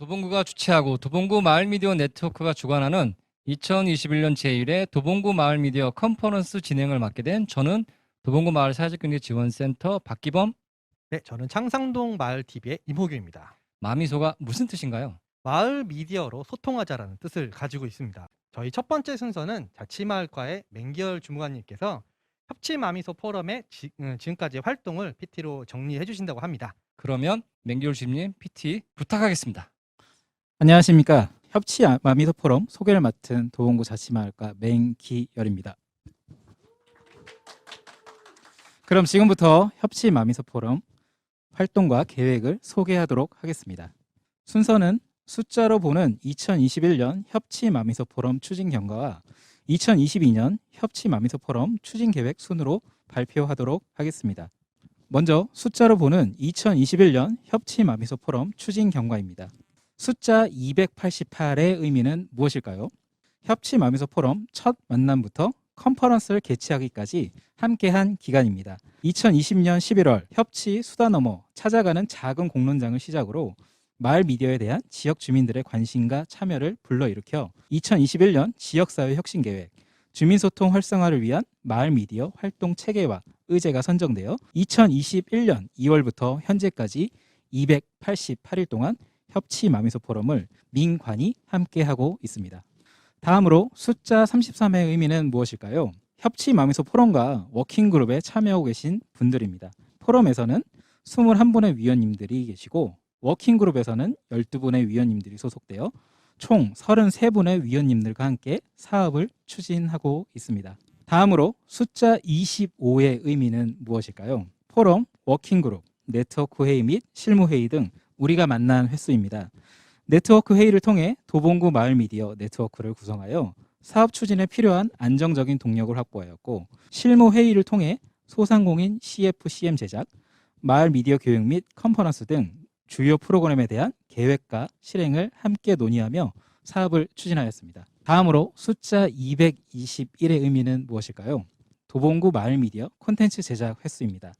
도봉구가 주최하고 도봉구 마을 미디어 네트워크가 주관하는 2021년 제1회 도봉구 마을 미디어 컨퍼런스 진행을 맡게 된 저는 도봉구 마을 사회적경제지원센터 박기범 네, 저는 창상동 마을 TV의 임호규입니다. 마미소가 무슨 뜻인가요? 마을 미디어로 소통하자라는 뜻을 가지고 있습니다. 저희 첫 번째 순서는 자치마을과의 맹기열 주무관님께서 협치 마미소 포럼의 지, 음, 지금까지의 활동을 PT로 정리해 주신다고 합니다. 그러면 맹기울 주임님 PT 부탁하겠습니다. 안녕하십니까. 협치 아- 마미소 포럼 소개를 맡은 도봉구 자치마을과 맹기열입니다. 그럼 지금부터 협치 마미소 포럼 활동과 계획을 소개하도록 하겠습니다. 순서는 숫자로 보는 2021년 협치 마미소 포럼 추진 경과와 2022년 협치 마미소 포럼 추진 계획 순으로 발표하도록 하겠습니다. 먼저 숫자로 보는 2021년 협치 마미소 포럼 추진 경과입니다. 숫자 288의 의미는 무엇일까요? 협치 마미소 포럼 첫 만남부터 컨퍼런스를 개최하기까지 함께한 기간입니다. 2020년 11월 협치 수다 넘어 찾아가는 작은 공론장을 시작으로 마을 미디어에 대한 지역 주민들의 관심과 참여를 불러일으켜 2021년 지역사회 혁신 계획, 주민소통 활성화를 위한 마을 미디어 활동 체계와 의제가 선정되어 2021년 2월부터 현재까지 288일 동안 협치 마미소 포럼을 민관이 함께하고 있습니다. 다음으로 숫자 33의 의미는 무엇일까요? 협치 마미소 포럼과 워킹그룹에 참여하고 계신 분들입니다. 포럼에서는 21분의 위원님들이 계시고 워킹그룹에서는 12분의 위원님들이 소속되어 총 33분의 위원님들과 함께 사업을 추진하고 있습니다. 다음으로 숫자 25의 의미는 무엇일까요? 포럼, 워킹그룹, 네트워크 회의 및 실무 회의 등 우리가 만난 횟수입니다. 네트워크 회의를 통해 도봉구 마을 미디어 네트워크를 구성하여 사업 추진에 필요한 안정적인 동력을 확보하였고 실무 회의를 통해 소상공인 CFCM 제작, 마을 미디어 교육 및 컨퍼런스 등 주요 프로그램에 대한 계획과 실행을 함께 논의하며 사업을 추진하였습니다. 다음으로 숫자 221의 의미는 무엇일까요? 도봉구 마을 미디어 콘텐츠 제작 횟수입니다.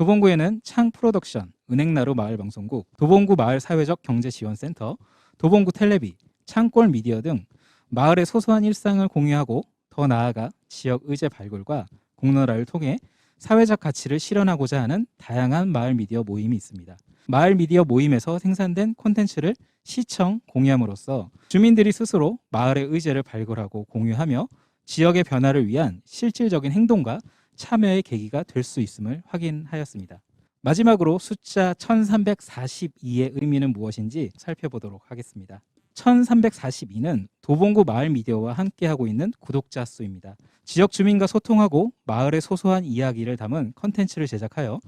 도봉구에는 창 프로덕션, 은행나루 마을 방송국, 도봉구 마을 사회적 경제 지원센터, 도봉구 텔레비, 창골 미디어 등 마을의 소소한 일상을 공유하고 더 나아가 지역 의제 발굴과 공론화를 통해 사회적 가치를 실현하고자 하는 다양한 마을 미디어 모임이 있습니다. 마을 미디어 모임에서 생산된 콘텐츠를 시청, 공유함으로써 주민들이 스스로 마을의 의제를 발굴하고 공유하며 지역의 변화를 위한 실질적인 행동과 참여의 계기가 될 수 있음을 확인하였습니다. 마지막으로 숫자 1342의 의미는 무엇인지 살펴보도록 하겠습니다. 1342는 도봉구 마을 미디어와 함께하고 있는 구독자 수입니다. 지역 주민과 소통하고 마을의 소소한 이야기를 담은 컨텐츠를 제작하여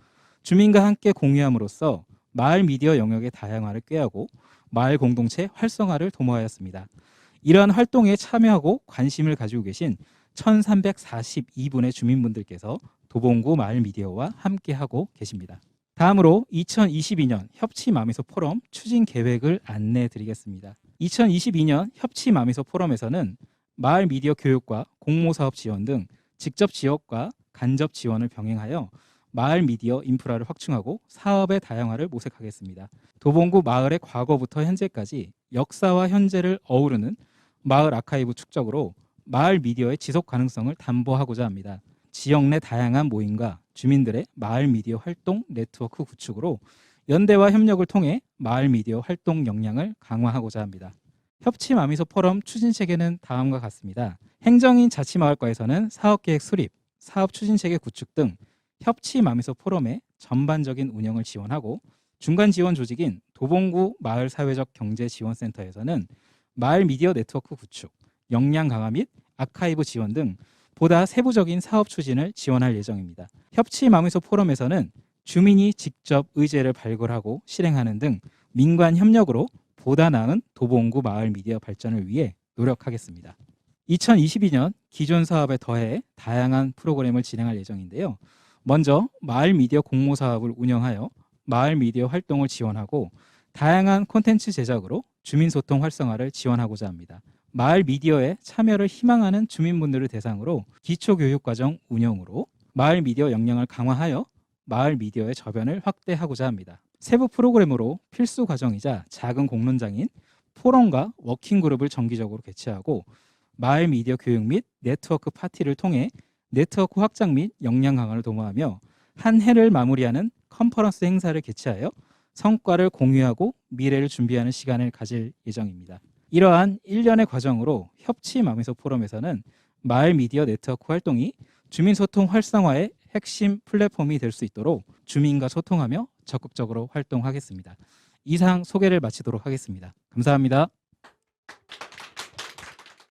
주민과 함께 공유함으로써 마을 미디어 영역의 다양화를 꾀하고 마을 공동체 활성화를 도모하였습니다. 이러한 활동에 참여하고 관심을 가지고 계신 1342분의 주민분들께서 도봉구 마을 미디어와 함께하고 계십니다. 다음으로 2022년 협치 마미소 포럼 추진 계획을 안내해 드리겠습니다. 2022년 협치 마미소 포럼에서는 마을 미디어 교육과 공모 사업 지원 등 직접 지역과 간접 지원을 병행하여 마을 미디어 인프라를 확충하고 사업의 다양화를 모색하겠습니다. 도봉구 마을의 과거부터 현재까지 역사와 현재를 어우르는 마을 아카이브 축적으로 마을 미디어의 지속 가능성을 담보하고자 합니다. 지역 내 다양한 모임과 주민들의 마을 미디어 활동 네트워크 구축으로 연대와 협력을 통해 마을 미디어 활동 역량을 강화하고자 합니다. 협치 마미소 포럼 추진 체계는 다음과 같습니다. 행정인 자치마을과에서는 사업계획 수립, 사업 추진 체계 구축 등 협치 마미소 포럼의 전반적인 운영을 지원하고 중간 지원 조직인 도봉구 마을 사회적 경제 지원센터에서는 마을 미디어 네트워크 구축, 역량 강화 및 아카이브 지원 등 보다 세부적인 사업 추진을 지원할 예정입니다. 협치 마미소 포럼에서는 주민이 직접 의제를 발굴하고 실행하는 등 민관 협력으로 보다 나은 도봉구 마을 미디어 발전을 위해 노력하겠습니다. 2022년 기존 사업에 더해 다양한 프로그램을 진행할 예정인데요. 먼저 마을 미디어 공모 사업을 운영하여 마을 미디어 활동을 지원하고 다양한 콘텐츠 제작으로 주민 소통 활성화를 지원하고자 합니다. 마을 미디어에 참여를 희망하는 주민분들을 대상으로 기초 교육 과정 운영으로 마을 미디어 역량을 강화하여 마을 미디어의 저변을 확대하고자 합니다. 세부 프로그램으로 필수 과정이자 작은 공론장인 포럼과 워킹 그룹을 정기적으로 개최하고 마을 미디어 교육 및 네트워크 파티를 통해 네트워크 확장 및 역량 강화를 도모하며 한 해를 마무리하는 컨퍼런스 행사를 개최하여 성과를 공유하고 미래를 준비하는 시간을 가질 예정입니다. 이러한 일련의 과정으로 협치 마미소 포럼에서는 마을 미디어 네트워크 활동이 주민 소통 활성화의 핵심 플랫폼이 될 수 있도록 주민과 소통하며 적극적으로 활동하겠습니다. 이상 소개를 마치도록 하겠습니다. 감사합니다.